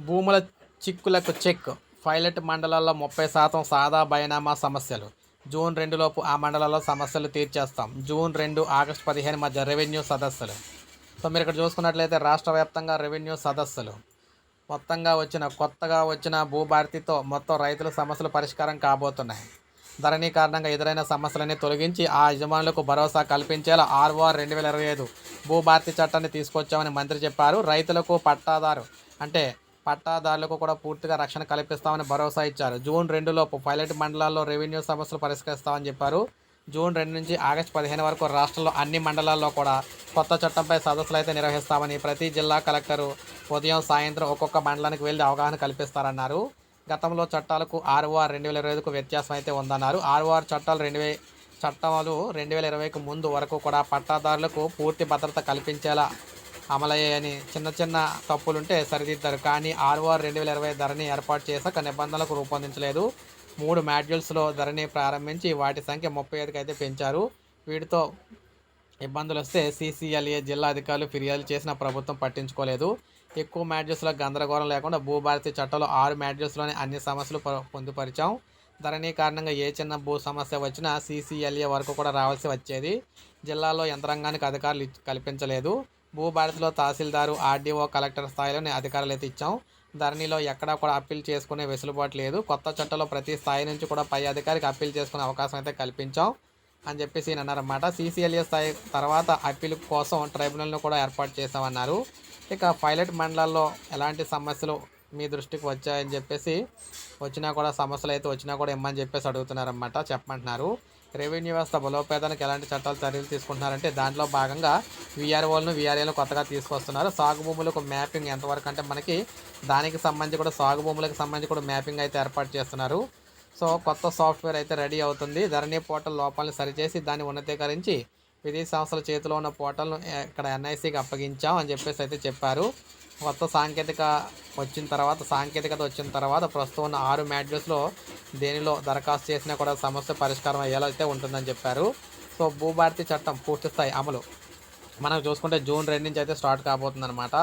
భూముల చిక్కులకు check. Pilot మండలాల్లో ముప్పై శాతం సాదా బైనామా సమస్యలు. జూన్ రెండులోపు ఆ మండలాల్లో సమస్యలు తీర్చేస్తాం. జూన్ రెండు ఆగస్టు పదిహేను మధ్య రెవెన్యూ సదస్సులు. సో మీరు ఇక్కడ చూసుకున్నట్లయితే రాష్ట్ర వ్యాప్తంగా రెవెన్యూ సదస్సులు. మొత్తంగా వచ్చిన కొత్తగా వచ్చిన భూభారతితో మొత్తం రైతుల సమస్యలు పరిష్కారం కాబోతున్నాయి. ధరణి కారణంగా ఎదురైన సమస్యలన్నీ తొలగించి ఆ యజమానులకు భరోసా కల్పించేలా ఆర్ఓఆర్ రెండు వేల ఇరవై ఐదు భూభారతి చట్టాన్ని తీసుకొచ్చామని మంత్రి చెప్పారు. రైతులకు పట్టాదారు. అంటే పట్టాదారులకు కూడా పూర్తిగా రక్షణ కల్పిస్తామని భరోసా ఇచ్చారు. జూన్ రెండులోపు పైలట్ మండలాల్లో రెవెన్యూ సమస్యలు పరిష్కరిస్తామని చెప్పారు. జూన్ రెండు నుంచి ఆగస్టు పదిహేను వరకు రాష్ట్రంలో అన్ని మండలాల్లో కూడా కొత్త చట్టంపై సదస్సులు అయితే నిర్వహిస్తామని ప్రతి జిల్లా కలెక్టరు ఉదయం సాయంత్రం ఒక్కొక్క మండలానికి వెళ్ళి అవగాహన కల్పిస్తారన్నారు. గతంలో చట్టాలకు ఆర్ఓఆర్ రెండు వేల ఇరవై ఐదుకు వ్యత్యాసం అయితే ఉందన్నారు. ఆర్ఓఆర్ చట్టాలు రెండు వే చట్టాలు రెండు వేల ఇరవైకి ముందు వరకు కూడా పట్టాదారులకు పూర్తి భద్రత కల్పించేలా అమలయ్యాయని చిన్న చిన్న తప్పులుంటే సరిదిద్దారు. కానీ ఆర్ఓఆర్ రెండు వేల ఇరవై ధరని ఏర్పాటు చేశాక నిబంధనలకు రూపొందించలేదు. మూడు మాడ్యూల్స్లో ధరని ప్రారంభించి వాటి సంఖ్య ముప్పై ఐదుకి అయితే పెంచారు. వీటితో ఇబ్బందులు వస్తే సీసీఎల్ఏ జిల్లా అధికారులు ఫిర్యాదు చేసిన ప్రభుత్వం పట్టించుకోలేదు. ఎక్కువ మ్యాడ్యూస్లో గందరగోళం లేకుండా భూభారతి చట్టంలో ఆరు మ్యాడ్జెస్లోనే అన్ని సమస్యలు పొందుపరిచాం. ధరణి కారణంగా ఏ చిన్న భూ సమస్య వచ్చినా సీసీఎల్ఏ వరకు కూడా రావాల్సి వచ్చేది. జిల్లాలో యంత్రాంగానికి అధికారులు కల్పించలేదు. భూభారతిలో తహసీల్దారు ఆర్డీఓ కలెక్టర్ స్థాయిలోనే అధికారులు అయితే ఇచ్చాం. ధరణిలో ఎక్కడా కూడా అప్పీల్ చేసుకునే వెసులుబాటు లేదు. కొత్త చట్టంలో ప్రతి స్థాయి నుంచి కూడా పై అధికారికి అప్పీల్ చేసుకునే అవకాశం అయితే కల్పించాం అని చెప్పేసి ఈయన అన్నారన్నమాట. సీసీఎల్ఏ స్థాయి తర్వాత అప్పీల్ కోసం ట్రైబ్యునల్ను కూడా ఏర్పాటు చేస్తామన్నారు ఇక పైలట్ మండలాల్లో ఎలాంటి సమస్యలు మీ దృష్టికి వచ్చాయని చెప్పేసి వచ్చినా కూడా సమస్యలు అయితే వచ్చినా కూడా ఇమ్మని చెప్పేసి అడుగుతున్నారన్నమాట చెప్పమంటున్నారు. రెవెన్యూ వ్యవస్థ బలోపేతానికి ఎలాంటి చట్టాలు చర్యలు తీసుకుంటున్నారంటే దాంట్లో భాగంగా వీఆర్ఓలను వీఆర్ఏలను కొత్తగా తీసుకొస్తున్నారు. సాగు భూములకు మ్యాపింగ్ ఎంతవరకు అంటే మనకి దానికి సంబంధించి కూడా సాగు భూములకు సంబంధించి కూడా మ్యాపింగ్ అయితే ఏర్పాటు చేస్తున్నారు. సో కొత్త సాఫ్ట్వేర్ అయితే రెడీ అవుతుంది. ధరణి పోర్టల్ లోపాలను సరిచేసి దాన్ని ఉన్నతీకరించి విదేశీ సంస్థల చేతిలో ఉన్న పోర్టల్ను ఇక్కడ ఎన్ఐసికి అప్పగించాం అని చెప్పేసి అయితే చెప్పారు. కొత్త సాంకేతిక వచ్చిన తర్వాత సాంకేతికత వచ్చిన తర్వాత ప్రస్తుతం ఉన్న ఆరు మ్యాడ్యూల్స్లో దేనిలో దరఖాస్తు చేసినా కూడా సమస్య పరిష్కారం అయ్యేలా అయితే ఉంటుందని చెప్పారు. సో భూభారతి చట్టం పూర్తి స్థాయి అమలు మనం చూసుకుంటే జూన్ రెండు నుంచి అయితే స్టార్ట్ కాబోతుంది అనమాట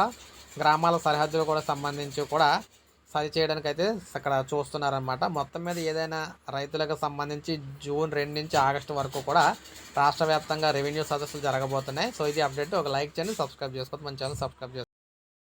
గ్రామాల సరిహద్దులు కూడా సంబంధించి కూడా సరి చేయడానికి అయితే అక్కడ చూస్తున్నారనమాట మొత్తం మీద ఏదైనా రైతులకు సంబంధించి జూన్ రెండు నుంచి ఆగస్టు వరకు కూడా రాష్ట్ర వ్యాప్తంగా రెవెన్యూ సదస్సులు జరగబోతున్నాయి. సో ఇది అప్డేట్. ఒక లైక్ చేయండి సబ్స్క్రైబ్ చేసుకోవద్దు. మన ఛానల్ సబ్స్క్రైబ్ చేసుకోండి